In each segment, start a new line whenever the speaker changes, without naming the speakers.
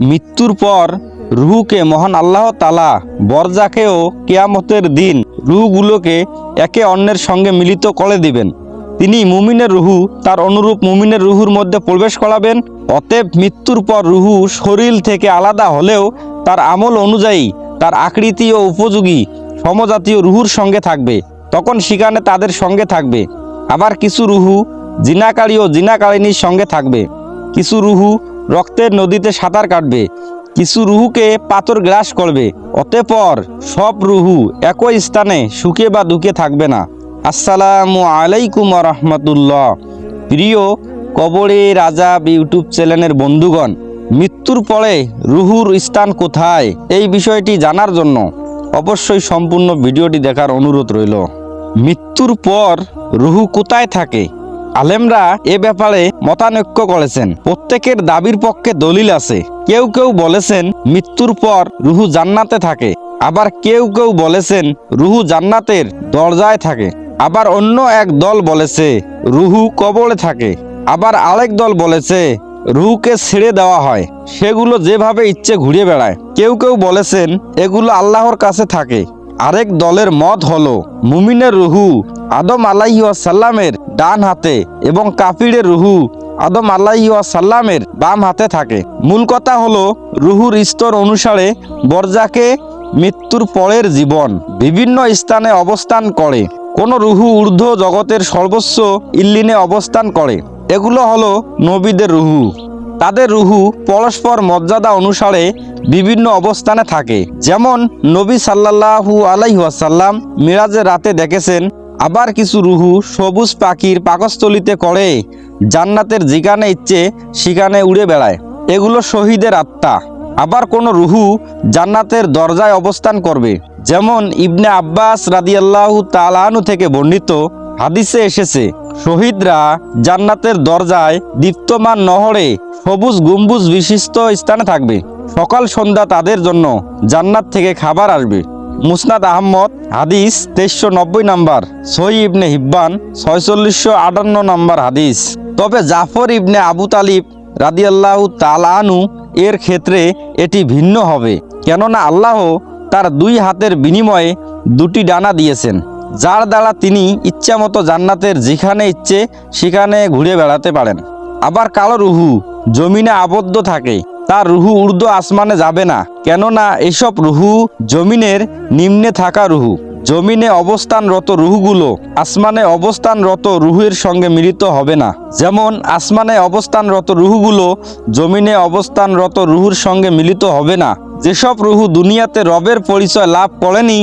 মৃত্যুর পর রুহুকে মহান আল্লাহ তালা বরজাকেও কেয়ামতের দিন রুহুগুলোকে একে অন্যের সঙ্গে মিলিত করে দিবেন। তিনি মুমিনের রুহু, তার অনুরূপ মুমিনের রুহুর মধ্যে প্রবেশ করাবেন। অতএব মৃত্যুর পর রুহু শরীর থেকে আলাদা হলেও তার আমল অনুযায়ী তার আকৃতি ও উপযোগী সমজাতীয় রুহুর সঙ্গে থাকবে। তখন সেখানে তাদের সঙ্গে থাকবে। আবার কিছু রুহু জিনাকারী ও জিনাকারিনীর সঙ্গে থাকবে। কিছু রুহু রক্তের নদীতে সাঁতার কাটবে। কিছু রুহুকে পাথর গ্রাস করবে। অতঃপর সব রুহু একই স্থানে সুখে বা দুঃখে থাকবে না। আসসালামু আলাইকুম রহমতুল্লাহ। প্রিয় কবরে রাজা ইউটিউব চ্যানেলের বন্ধুগণ, মৃত্যুর পরে রুহুর স্থান কোথায়? এই বিষয়টি জানার জন্য অবশ্যই সম্পূর্ণ ভিডিওটি দেখার অনুরোধ রইল। মৃত্যুর পর রুহু কোথায় থাকে? আলেমরা এ ব্যাপারে মতানৈক্য করেছেন। প্রত্যেকের দাবির পক্ষে দলিল আছে। কেউ কেউ বলেছেন মৃত্যুর পর রুহু জান্নাতে থাকে। আবার কেউ কেউ বলেছেন রুহু জান্নাতের দরজায় থাকে। আবার অন্য এক দল বলেছে রুহু কবরে থাকে। আবার আরেক দল বলেছে রুহুকে ছেড়ে দেওয়া হয়। সেগুলো যেভাবে ইচ্ছে ঘুরে বেড়ায়। কেউ কেউ বলেছেন এগুলো আল্লাহর কাছে থাকে। আরেক দলের মত হলো মুমিনের রুহু আদম আলাহি সাল্লামের ডান হাতে এবং কাফিরের রুহু আদম আলাহি সাল্লামের বাম হাতে থাকে। মূল কথা হলো রুহুর স্তর অনুসারে বরজাকে মৃত্যুর পরের জীবন বিভিন্ন স্থানে অবস্থান করে। কোন রুহু ঊর্ধ্ব জগতের সর্বোচ্চ ইল্লিনে অবস্থান করে। এগুলো হলো নবীদের রুহু। তাদের রুহু পরস্পর মর্যাদা অনুসারে বিভিন্ন অবস্থানে থাকে। যেমন নবী সাল্লাহু আলাইহাসাল্লাম মিরাজের রাতে দেখেছেন, আবার কিছু রুহু সবুজ পাখির পাকস্থলিতে করে, জান্নাতের যেখানে ইচ্ছে সেখানে উড়ে বেড়ায়। এগুলো শহীদের আত্মা। আবার কোনো রুহু জান্নাতের দরজায় অবস্থান করবে। যেমন ইবনে আব্বাস রাদিয়াল্লাহু তালানু থেকে বর্ণিত হাদিসে এসেছে শহীদরা জান্নাতের দরজায় দীপ্তমান নহরে সবুজ গম্বুজ বিশিষ্ট স্থানে থাকবে। সকাল সন্ধ্যা তাদের জন্য জান্নাত থেকে খাবার আসবে। মুসনাদ আহমদ, হাদিস তেইশশো নব্বই নাম্বার সই ইবনে হিব্বান, ছয়চল্লিশশো আটান্ন নাম্বার হাদিস। তবে জাফর ইবনে আবু তালিব রাদিয়াল্লাহু তালানু এর ক্ষেত্রে এটি ভিন্ন হবে, কেননা আল্লাহ তার দুই হাতের বিনিময়ে দুটি ডানা দিয়েছেন। যার দ্বারা তিনি ইচ্ছামতো জান্নাতের যেখানে ইচ্ছে, সেখানে ঘুরে বেড়াতে পারেন। আবার কালো রুহু, জমিনে আবদ্ধ থাকে, তার রুহু উর্দু আসমানে যাবে না। কেননা এসব রুহু জমিনের নিম্নে থাকা রুহু। জমিনে অবস্থানরত রুহুগুলো আসমানে অবস্থানরত রুহের সঙ্গে মিলিত হবে না। যেমন, আসমানে অবস্থানরত রুহগুলো জমিনে অবস্থানরত রুহুর সঙ্গে মিলিত হবে না। যেসব রুহু দুনিয়াতে রবের পরিচয় লাভ করেনি,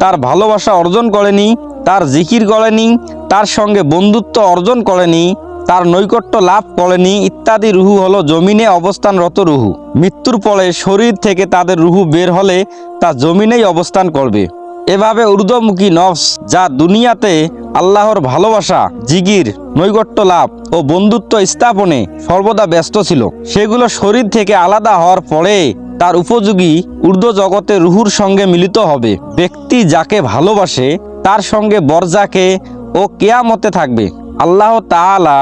তার ভালোবাসা অর্জন করেনি, তার জিকির করেনি, তার সঙ্গে বন্ধুত্ব অর্জন করেনি, তার নৈকট্য লাভ করেনি ইত্যাদি রুহু হলো জমিনে অবস্থানরত রুহু। মৃত্যুর পরে শরীর থেকে তাদের রুহু বের হলে তা জমিনেই অবস্থান করবে। এভাবে ঊর্ধ্বমুখী নফস যা দুনিয়াতে আল্লাহর ভালোবাসা জিগির নৈকট্য লাভ ও বন্ধুত্ব স্থাপনে সর্বদা ব্যস্ত ছিল। সেগুলো শরীর থেকে আলাদা হওয়ার পরে তার উপযোগী ঊর্ধ্ব জগতে রুহুর সঙ্গে মিলিত হবে। ব্যক্তি যাকে ভালোবাসে, তার সঙ্গে বরজাকে ও কেয়ামতে থাকবে। আল্লাহ তাআলা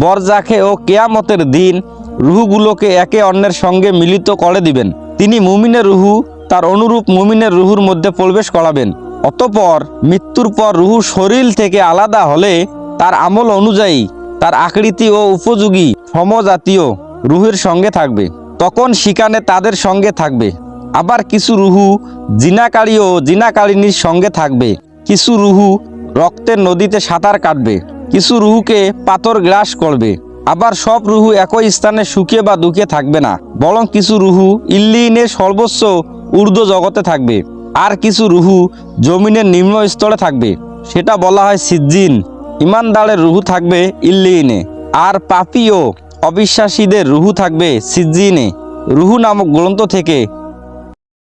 বরজাকে ও কেয়ামতের দিন রুহুগুলোকে একে অন্যের সঙ্গে মিলিত করে দিবেন। তিনি মুমিনের রুহু তার অনুরূপ মুমিনের রুহুর মধ্যে প্রবেশ করাবেন। অতপর মৃত্যুর পর রুহু শরীর থেকে আলাদা হলে তার আমল অনুযায়ী তার আকৃতি ও উপযোগী সমজাতীয় রুহের সঙ্গে থাকবে। তখন সেখানে তাদের সঙ্গে থাকবে। আবার কিছু রুহু জিনাকারী ও জিনাকারিনীর সঙ্গে থাকবে। কিছু রুহু রক্তের নদীতে সাঁতার কাটবে। কিছু রুহুকে পাথর গ্রাস করবে। আবার সব রুহু একই স্থানে সুখে বা দুঃখে থাকবে না। বরং কিছু রুহু ইল্লিনের সর্বোচ্চ ঊর্ধ্ব জগতে থাকবে। আর কিছু রুহু জমিনের নিম্ন স্তরে থাকবে। সেটা বলা হয় সিজ্জিন। ইমানদারের রুহু থাকবে ইল্লিনে। আর পাপি ও অবিশ্বাসীদের রুহু থাকবে সিজ্জিনে। রুহু নামক গ্রন্থ থেকে